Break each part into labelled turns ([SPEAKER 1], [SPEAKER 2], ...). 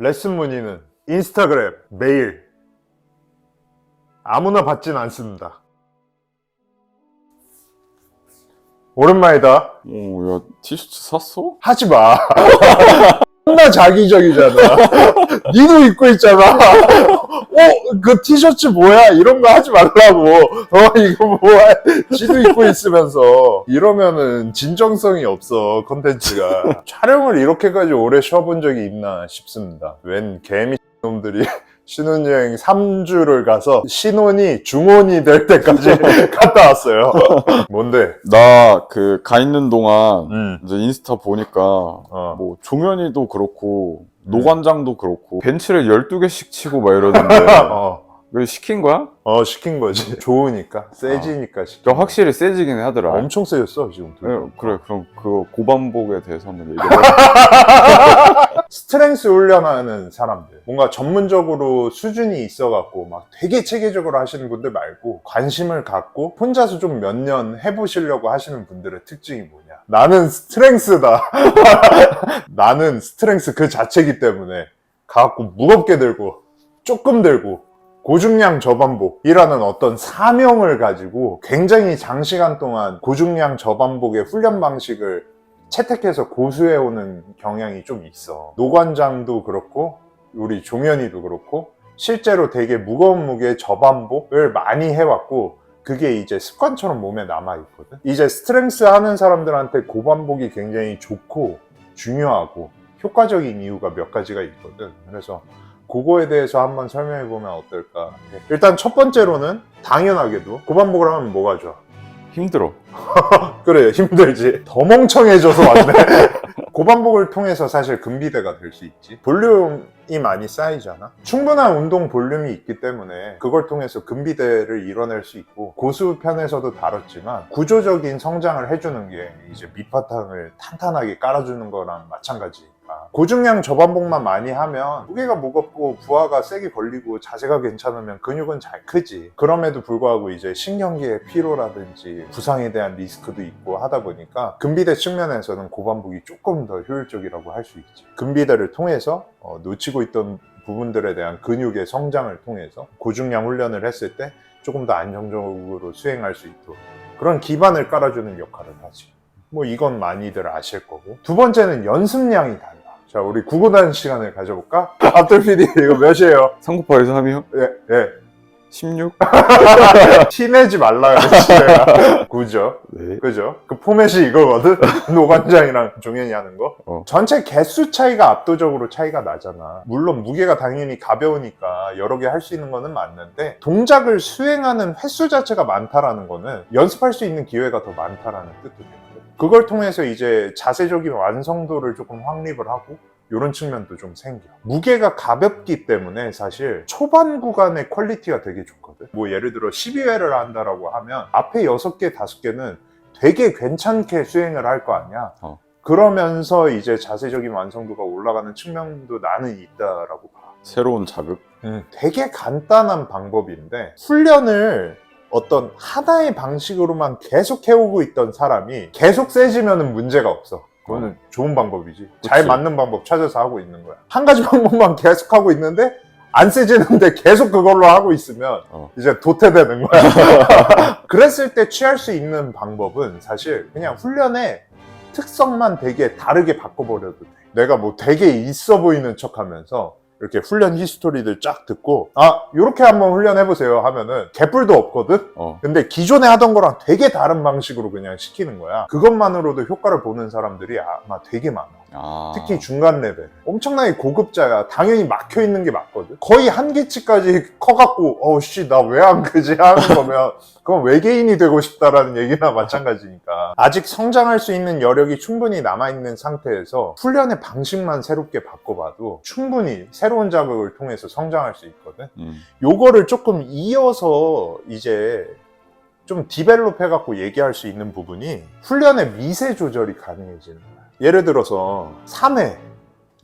[SPEAKER 1] 레슨 문의는 인스타그램, 메일 아무나 받진 않습니다. 오랜만이다.
[SPEAKER 2] 오, 야, 티셔츠 샀어?
[SPEAKER 1] 하지 마. 나 자기적이잖아. 니도 입고 있잖아. 어, 그 티셔츠 뭐야? 이런 거 하지 말라고. 어, 이거 뭐야? 지도 입고 있으면서. 이러면은 진정성이 없어, 컨텐츠가. 촬영을 이렇게까지 오래 쉬어본 적이 있나 싶습니다. 웬 개미 놈들이 신혼여행 3주를 가서 신혼이 중혼이 될 때까지 갔다 왔어요. 뭔데?
[SPEAKER 2] 나 그 가 있는 동안
[SPEAKER 1] 음.
[SPEAKER 2] 이제 인스타 보니까
[SPEAKER 1] 어.
[SPEAKER 2] 뭐 종현이도 그렇고 노관장도 그렇고 벤치를 12개씩 치고 막 이러던데
[SPEAKER 1] 어.
[SPEAKER 2] 왜 시킨 거야?
[SPEAKER 1] 어 시킨 거지 좋으니까 세지니까 시킨
[SPEAKER 2] 저 확실히 세지긴 하더라.
[SPEAKER 1] 엄청 세졌어 지금 둘
[SPEAKER 2] 예,
[SPEAKER 1] 다.
[SPEAKER 2] 그래 그럼 그 고반복에 대해서 한번 얘기해.
[SPEAKER 1] 스트렝스 훈련하는 사람들. 뭔가 전문적으로 수준이 있어갖고 막 되게 체계적으로 하시는 분들 말고 관심을 갖고 혼자서 좀 몇 년 해보시려고 하시는 분들의 특징이 뭐냐. 나는 스트렝스다. 나는 스트렝스 그 자체이기 때문에 가갖고 무겁게 들고 조금 들고 고중량 저반복이라는 어떤 사명을 가지고 굉장히 장시간 동안 고중량 저반복의 훈련 방식을 채택해서 고수해오는 경향이 좀 있어. 노관장도 그렇고, 우리 종현이도 그렇고, 실제로 되게 무거운 무게의 저반복을 많이 해왔고, 그게 이제 습관처럼 몸에 남아있거든. 이제 스트렝스 하는 사람들한테 고반복이 굉장히 좋고, 중요하고, 효과적인 이유가 몇 가지가 있거든. 그래서 그거에 대해서 한번 설명해 보면 어떨까. 해. 일단 첫 번째로는 당연하게도 고반복을 하면 뭐가 좋아?
[SPEAKER 2] 힘들어.
[SPEAKER 1] 그래 힘들지. 더 멍청해져서 왔네. 고반복을 통해서 사실 근비대가 될 수 있지. 볼륨이 많이 쌓이잖아. 충분한 운동 볼륨이 있기 때문에 그걸 통해서 근비대를 이뤄낼 수 있고 고수 편에서도 다뤘지만 구조적인 성장을 해주는 게 이제 밑바탕을 탄탄하게 깔아주는 거랑 마찬가지니까 고중량 저반복만 많이 하면 무게가 무겁고 부하가 세게 걸리고 자세가 괜찮으면 근육은 잘 크지. 그럼에도 불구하고 이제 신경계의 피로라든지 부상에 대한 리스크도 있고 하다 보니까 근비대 측면에서는 고반복이 조금 더 효율적이라고 할 수 있지. 근비대를 통해서 어, 놓치고 있던 부분들에 대한 근육의 성장을 통해서 고중량 훈련을 했을 때 조금 더 안정적으로 수행할 수 있도록 그런 기반을 깔아주는 역할을 하지. 뭐 이건 많이들 아실 거고. 두 번째는 연습량이 달라 자 우리 구구단 시간을 가져볼까? 앞돌 PD 이거 몇이에요?
[SPEAKER 2] 3 곱하기 3이요?
[SPEAKER 1] 예, 예.
[SPEAKER 2] 16?
[SPEAKER 1] 티내지 말라 그랬지 내가 구죠
[SPEAKER 2] 네.
[SPEAKER 1] 그죠? 그 포맷이 이거거든? 노관장이랑 종현이 하는 거.
[SPEAKER 2] 어.
[SPEAKER 1] 전체 개수 차이가 압도적으로 차이가 나잖아. 물론 무게가 당연히 가벼우니까 여러 개 할 수 있는 거는 맞는데 동작을 수행하는 횟수 자체가 많다라는 거는 연습할 수 있는 기회가 더 많다라는 뜻도 되거든. 그걸 통해서 이제 자세적인 완성도를 조금 확립을 하고 이런 측면도 좀 생겨. 무게가 가볍기 때문에 사실 초반 구간의 퀄리티가 되게 좋거든. 뭐 예를 들어 12회를 한다라고 하면 앞에 6개, 5개는 되게 괜찮게 수행을 할 거 아니야.
[SPEAKER 2] 어.
[SPEAKER 1] 그러면서 이제 자세적인 완성도가 올라가는 측면도 나는 있다라고 봐.
[SPEAKER 2] 새로운 자극?
[SPEAKER 1] 되게 간단한 방법인데 훈련을 어떤 하나의 방식으로만 계속 해오고 있던 사람이 계속 세지면 문제가 없어. 그거는 좋은 방법이지. 잘
[SPEAKER 2] 그치.
[SPEAKER 1] 맞는 방법 찾아서 하고 있는 거야. 한 가지 방법만 계속 하고 있는데 안 세지는데 계속 그걸로 하고 있으면
[SPEAKER 2] 어.
[SPEAKER 1] 이제 도태되는 거야. 그랬을 때 취할 수 있는 방법은 사실 그냥 훈련의 특성만 되게 다르게 바꿔버려도 돼. 내가 뭐 되게 있어 보이는 척 하면서 이렇게 훈련 히스토리들 쫙 듣고 아 이렇게 한번 훈련해 보세요 하면은 개뿔도 없거든?
[SPEAKER 2] 어.
[SPEAKER 1] 근데 기존에 하던 거랑 되게 다른 방식으로 그냥 시키는 거야. 그것만으로도 효과를 보는 사람들이 아마 되게 많아.
[SPEAKER 2] 아.
[SPEAKER 1] 특히 중간 레벨. 엄청나게 고급자야. 당연히 막혀 있는 게 맞거든. 거의 한계치까지 커갖고, 어씨, 나 왜안 크지? 하는 거면, 그건 외계인이 되고 싶다라는 얘기나 마찬가지니까. 아직 성장할 수 있는 여력이 충분히 남아있는 상태에서 훈련의 방식만 새롭게 바꿔봐도 충분히 새로운 자극을 통해서 성장할 수 있거든.
[SPEAKER 2] 음.
[SPEAKER 1] 요거를 조금 이어서 이제 좀 디벨롭 해갖고 얘기할 수 있는 부분이 훈련의 미세 조절이 가능해지는 거야. 예를 들어서 3회,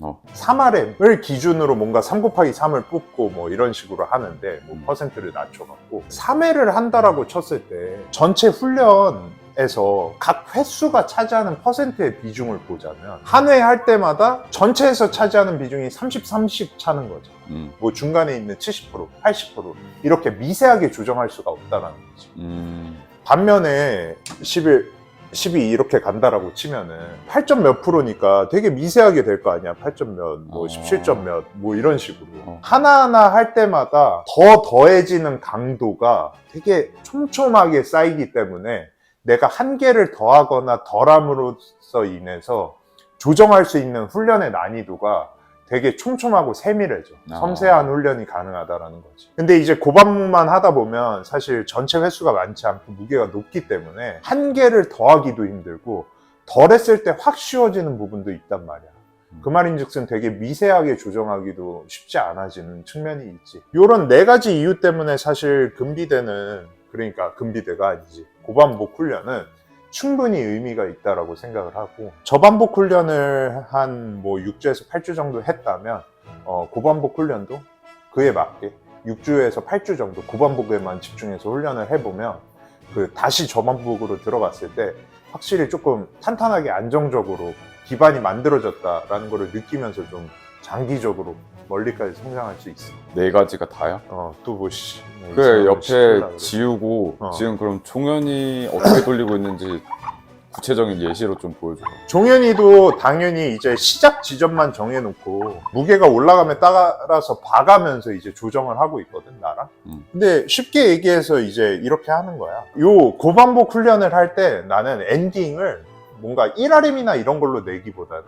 [SPEAKER 2] 어.
[SPEAKER 1] 3RM을 기준으로 뭔가 3 곱하기 3을 뽑고 뭐 이런 식으로 하는데 뭐 퍼센트를 낮춰갖고 3회를 한다라고 쳤을 때 전체 훈련 훈련에서 각 횟수가 차지하는 퍼센트의 비중을 보자면 한 회 할 때마다 전체에서 차지하는 비중이 30, 30 차는 거죠.
[SPEAKER 2] 음,
[SPEAKER 1] 뭐 중간에 있는 70%, 80% 이렇게 미세하게 조정할 수가 없다라는 거지.
[SPEAKER 2] 음,
[SPEAKER 1] 반면에 11, 12 이렇게 간다라고 치면은 8점 몇 프로니까 되게 미세하게 될 거 아니야. 8점 몇, 뭐
[SPEAKER 2] 어.
[SPEAKER 1] 17점 몇, 뭐 이런 식으로.
[SPEAKER 2] 어.
[SPEAKER 1] 하나하나 할 때마다 더 더해지는 강도가 되게 촘촘하게 쌓이기 때문에 내가 한 개를 더하거나 덜함으로써 인해서 조정할 수 있는 훈련의 난이도가 되게 촘촘하고 세밀해져.
[SPEAKER 2] 아.
[SPEAKER 1] 섬세한 훈련이 가능하다라는 거지. 근데 이제 고반목만 하다 보면 사실 전체 횟수가 많지 않고 무게가 높기 때문에 한 개를 더하기도 힘들고 덜 했을 때 확 쉬워지는 부분도 있단 말이야. 그 말인즉슨 되게 미세하게 조정하기도 쉽지 않아지는 측면이 있지. 이런 네 가지 이유 때문에 사실 금비대는 그러니까 금비대가 아니지 고반복 훈련은 충분히 의미가 있다라고 생각을 하고 저반복 훈련을 한 뭐 6주에서 8주 정도 했다면 어, 고반복 훈련도 그에 맞게 6주에서 8주 정도 고반복에만 집중해서 훈련을 해보면 그 다시 저반복으로 들어갔을 때 확실히 조금 탄탄하게 안정적으로 기반이 만들어졌다라는 것을 느끼면서 좀 장기적으로 멀리까지 성장할 수 있어.
[SPEAKER 2] 네 가지가 다야?
[SPEAKER 1] 어, 또 보시.
[SPEAKER 2] 그래 옆에 지우고
[SPEAKER 1] 어.
[SPEAKER 2] 지금 그럼 종현이 어떻게 돌리고 있는지 구체적인 예시로 좀 보여줘.
[SPEAKER 1] 종현이도 당연히 이제 시작 지점만 정해놓고 무게가 올라감에 따라서 봐가면서 이제 조정을 하고 있거든 나랑.
[SPEAKER 2] 음.
[SPEAKER 1] 근데 쉽게 얘기해서 이제 이렇게 하는 거야. 요 고반복 훈련을 할 때 나는 엔딩을 뭔가 1RM이나 이런 걸로 내기보다는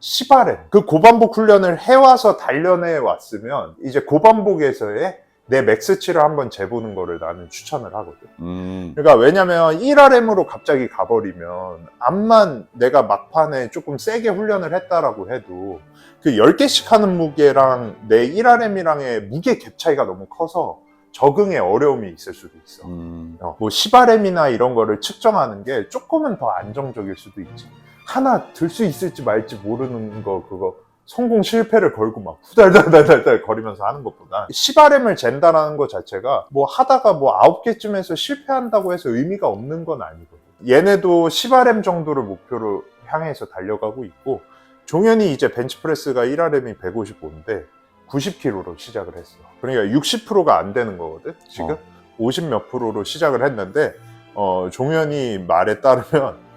[SPEAKER 1] 10RM. 그 고반복 훈련을 해와서 단련해 왔으면 이제 고반복에서의 내 맥스치를 한번 재보는 거를 나는 추천을 하거든.
[SPEAKER 2] 음,
[SPEAKER 1] 그러니까 왜냐면 1RM으로 갑자기 가버리면 암만 내가 막판에 조금 세게 훈련을 했다라고 해도 그 10개씩 하는 무게랑 내 1RM이랑의 무게 갭 차이가 너무 커서 적응에 어려움이 있을 수도 있어.
[SPEAKER 2] 음,
[SPEAKER 1] 어, 뭐 10RM이나 이런 거를 측정하는 게 조금은 더 안정적일 수도 있지. 하나 들 수 있을지 말지 모르는 거 그거 성공 실패를 걸고 막 후달달달달달 거리면서 하는 것보다 10RM을 잰다라는 것 자체가 뭐 하다가 뭐 9개쯤에서 실패한다고 해서 의미가 없는 건 아니거든. 얘네도 10RM 정도를 목표로 향해서 달려가고 있고 종현이 이제 벤치프레스가 1RM이 155인데 90kg로 시작을 했어. 그러니까 60%가 안 되는 거거든. 지금
[SPEAKER 2] 어.
[SPEAKER 1] 50 몇 프로로 시작을 했는데 어, 종현이 말에 따르면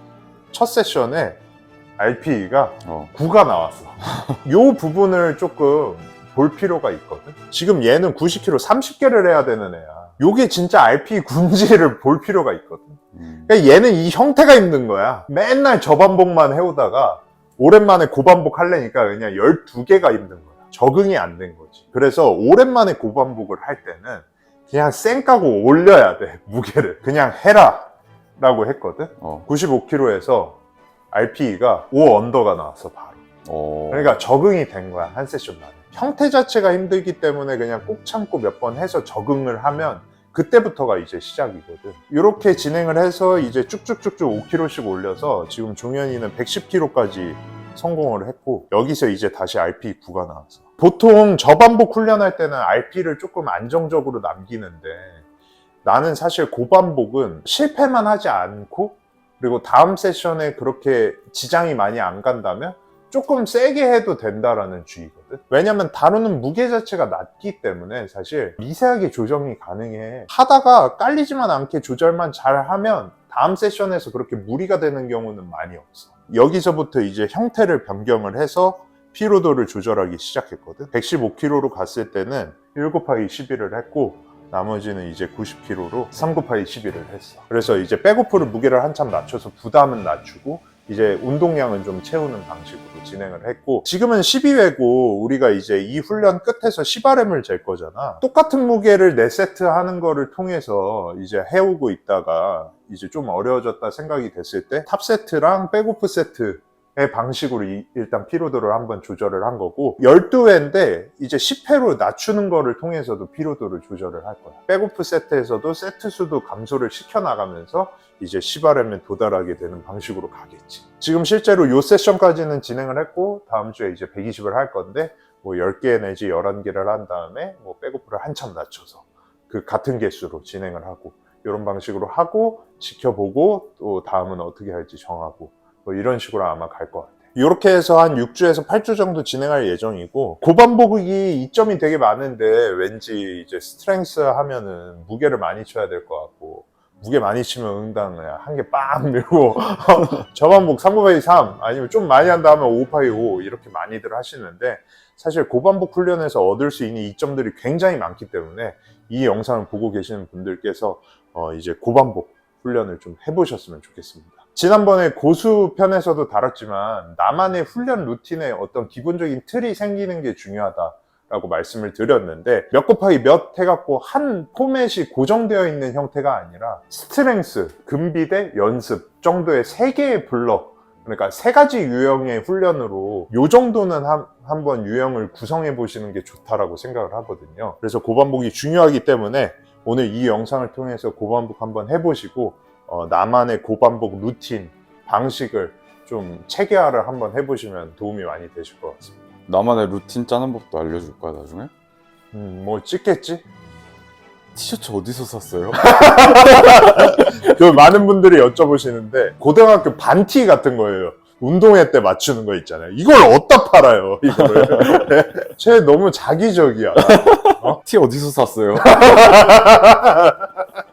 [SPEAKER 1] 첫 세션에 RPE가
[SPEAKER 2] 어,
[SPEAKER 1] 9가 나왔어. 요 부분을 조금 볼 필요가 있거든. 지금 얘는 90kg 30개를 해야 되는 애야. 요게 진짜 RPE 군지를 볼 필요가 있거든.
[SPEAKER 2] 음,
[SPEAKER 1] 그러니까 얘는 이 형태가 힘든 거야. 맨날 저반복만 해오다가 오랜만에 고반복 하려니까 그냥 12개가 힘든 거야. 적응이 안 된 거지. 그래서 오랜만에 고반복을 할 때는 그냥 쌩 까고 올려야 돼. 무게를. 그냥 해라. 라고 했거든.
[SPEAKER 2] 어,
[SPEAKER 1] 95kg에서 RPE가 5 언더가 나왔어, 바로.
[SPEAKER 2] 어,
[SPEAKER 1] 그러니까 적응이 된 거야, 한 세션 만에. 형태 자체가 힘들기 때문에 그냥 꼭 참고 몇 번 해서 적응을 하면 그때부터가 이제 시작이거든. 이렇게 진행을 해서 이제 쭉쭉쭉쭉 5kg씩 올려서 지금 종현이는 110kg까지 성공을 했고 여기서 이제 다시 RP 9가 나왔어. 보통 저반복 훈련할 때는 RP를 조금 안정적으로 남기는데 나는 사실 고반복은 실패만 하지 않고 그리고 다음 세션에 그렇게 지장이 많이 안 간다면 조금 세게 해도 된다라는 주의거든. 왜냐면 다루는 무게 자체가 낮기 때문에 사실 미세하게 조정이 가능해. 하다가 깔리지만 않게 조절만 잘 하면 다음 세션에서 그렇게 무리가 되는 경우는 많이 없어. 여기서부터 이제 형태를 변경을 해서 피로도를 조절하기 시작했거든. 115kg로 갔을 때는 7 곱하기 11을 했고 나머지는 이제 90kg로 3 곱하기 11을 했어. 그래서 이제 백오프를 무게를 한참 낮춰서 부담은 낮추고 이제 운동량은 좀 채우는 방식으로 진행을 했고 지금은 12회고 우리가 이제 이 훈련 끝에서 10RM을 잴 거잖아 똑같은 무게를 4세트 하는 거를 통해서 이제 해오고 있다가 이제 좀 어려워졌다 생각이 됐을 때 탑 세트랑 백오프 세트 의 방식으로 이- 일단 피로도를 한번 조절을 한 거고 12회인데 이제 10회로 낮추는 거를 통해서도 피로도를 조절을 할 거야. 백오프 세트에서도 세트 수도 감소를 시켜 나가면서 이제 10RM에 도달하게 되는 방식으로 가겠지. 지금 실제로 요 세션까지는 진행을 했고 다음 주에 이제 120을 할 건데 뭐 10개 내지 11개를 한 다음에 뭐 백오프를 한참 낮춰서 그 같은 개수로 진행을 하고 이런 방식으로 하고 지켜보고 또 다음은 어떻게 할지 정하고 뭐 이런 식으로 아마 갈 것 같아요. 이렇게 해서 한 6주에서 8주 정도 진행할 예정이고 고반복이 이점이 되게 많은데 왠지 이제 스트렝스 하면은 무게를 많이 쳐야 될 것 같고 무게 많이 치면 응당 그냥 한 개 빵 밀고 저반복 3 3 아니면 좀 많이 한다 하면 5 5 이렇게 많이들 하시는데 사실 고반복 훈련에서 얻을 수 있는 이점들이 굉장히 많기 때문에 이 영상을 보고 계시는 분들께서 어, 이제 고반복 훈련을 좀 해보셨으면 좋겠습니다. 지난번에 고수 편에서도 다뤘지만 나만의 훈련 루틴에 어떤 기본적인 틀이 생기는 게 중요하다 라고 말씀을 드렸는데 몇 곱하기 몇 해갖고 한 포맷이 고정되어 있는 형태가 아니라 스트렝스, 금비대, 연습 정도의 세 개의 블럭 그러니까 세 가지 유형의 훈련으로 요 정도는 한, 한번 유형을 구성해 보시는 게 좋다라고 생각을 하거든요. 그래서 고반복이 중요하기 때문에 오늘 이 영상을 통해서 고반복 한번 해보시고 어, 나만의 고반복 루틴 방식을 좀 체계화를 한번 해보시면 도움이 많이 되실 것 같습니다.
[SPEAKER 2] 나만의 루틴 짜는 법도 알려줄 거야 나중에?
[SPEAKER 1] 음, 뭐 찍겠지?
[SPEAKER 2] 티셔츠 어디서 샀어요?
[SPEAKER 1] 그 많은 분들이 여쭤보시는데 고등학교 반티 같은 거예요. 운동회 때 맞추는 거 있잖아요. 이걸 어디다 팔아요? 이거를. 쟤 너무 자기적이야.
[SPEAKER 2] 티 어디서 샀어요?